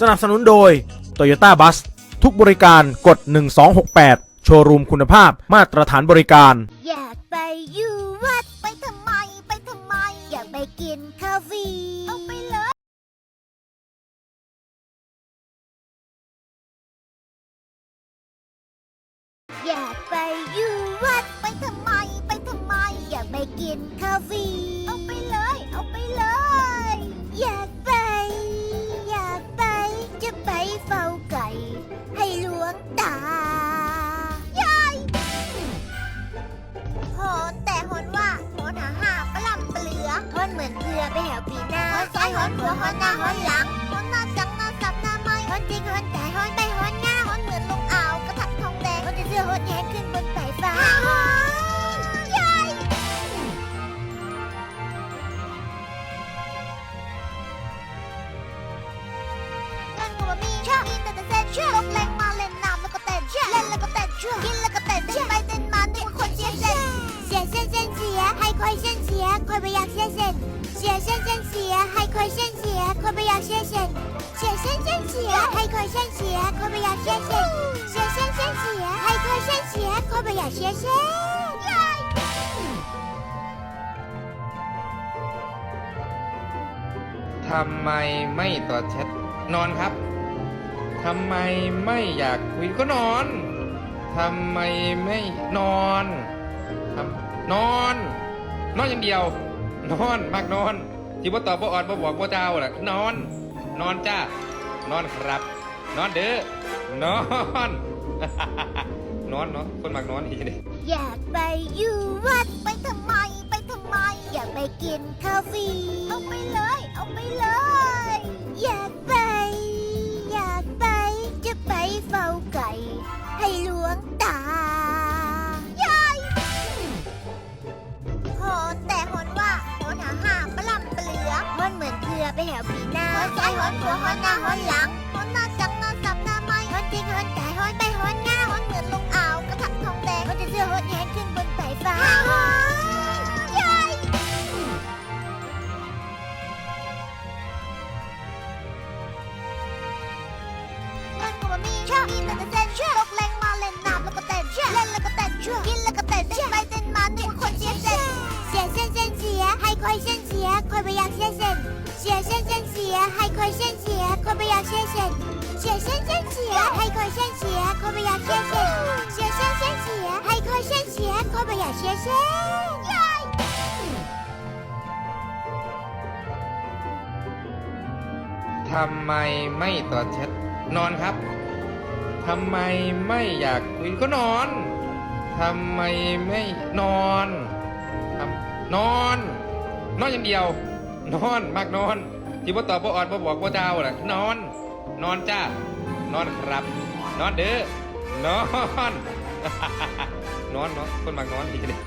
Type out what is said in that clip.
สนับสนุนโดย Toyota Bus ทุกบริการกด 1268 โชว์รูมคุณภาพมาตรฐานบริการ อยากไปอยู่วัดไปทำไมไปทำไม อยากไปกินข้าวฟรีเอาไปเลยอยากไปอยู่วัดไปทำไมไปทำไม อยากไปกินข้าวฟ เหมือนเรือไปแหวปีหน้าโหนซ้ายโหนขวาโหนหน้าโหนหลังโหนหน้าจังหน้าสับหน้าไม้โหนจริงโหนแต่โหนไปโหนง่าโหนเหมือนลงอ่าวกระทักทองแดงโหนจะเสื้อโหนแหงขึ้นบนสายฟ้าโหนยายนั่นก็ว่ามีชอบมีแต่แต่ เส้นเสียคอยไปอยากเสียเส้นเสียเส้นเส้นเสียให้คอยเส้นเสียคอยไปอยากเสียเส้นเสียเส้นเส้นเสียให้คอยเส้นเสียคอยไปอยากเสียเส้นเสียเส้นเส้นเสียให้คอยเส้นเสียคอยไปอยากเสียเส้นยายทำไมไม่ตอบแชทนอนครับ ทำไมไม่อยากคุยก็นอน ทำไมไม่นอนทำนอน นอนอย่างเดียว นอนมากนอนที่บ่ตอบบ่อ่อนบ่บอกบ่เจ้าล่ะนอน นอนจ้านอนครับ นอนเด้อนอน นอนเนาะคนมากนอนอีกเลยอยากไปอยู่วัดไปทำไมไปทำไม อยากไปกินคาเฟ่เอาไปเลย เอาไปเลย รือไปแหวปีหน้าโหนซ้ายโหนขวาโหนหน้าโหนหลังโหนหน้าจังหน้าสับหน้าไม้โหนจริงโหนแต่โหนไปโหนง่าโหนเหมือนลงอ่าวกระทักทองแดงโหนจะเสื้อโหนแหงขึ้นบนสายฟ้าโหนยายนั่นก็มีชอบมีแต่แต่ ยให้คอยเส้นเสียคอยไปอยากเสียเส้นเสียเส้นเส้นเสียให้คอยเส้นเสียคอยไปอยากเสียเส้นเสียเส้นเส้นเสียให้คอยเส้นเสียคอยไปอยากเสียเส้นเสียเส้นเส้นเสียให้คอยเส้นเสียคอยไปอยากเสียเส้นยายทำไมไม่ตอบแชทนอนครับ ทำไมไม่อยากคุยก็นอน ทำไมไม่นอน ทำนอน นอนอย่างเดียว นอนมากนอนที่บ่ตอบบ่อ่อนบ่บอกบ่เจ้าล่ะนอน นอนจ้านอนครับ นอนเด้อนอน นอนนอนคนมากนอนอีกเลย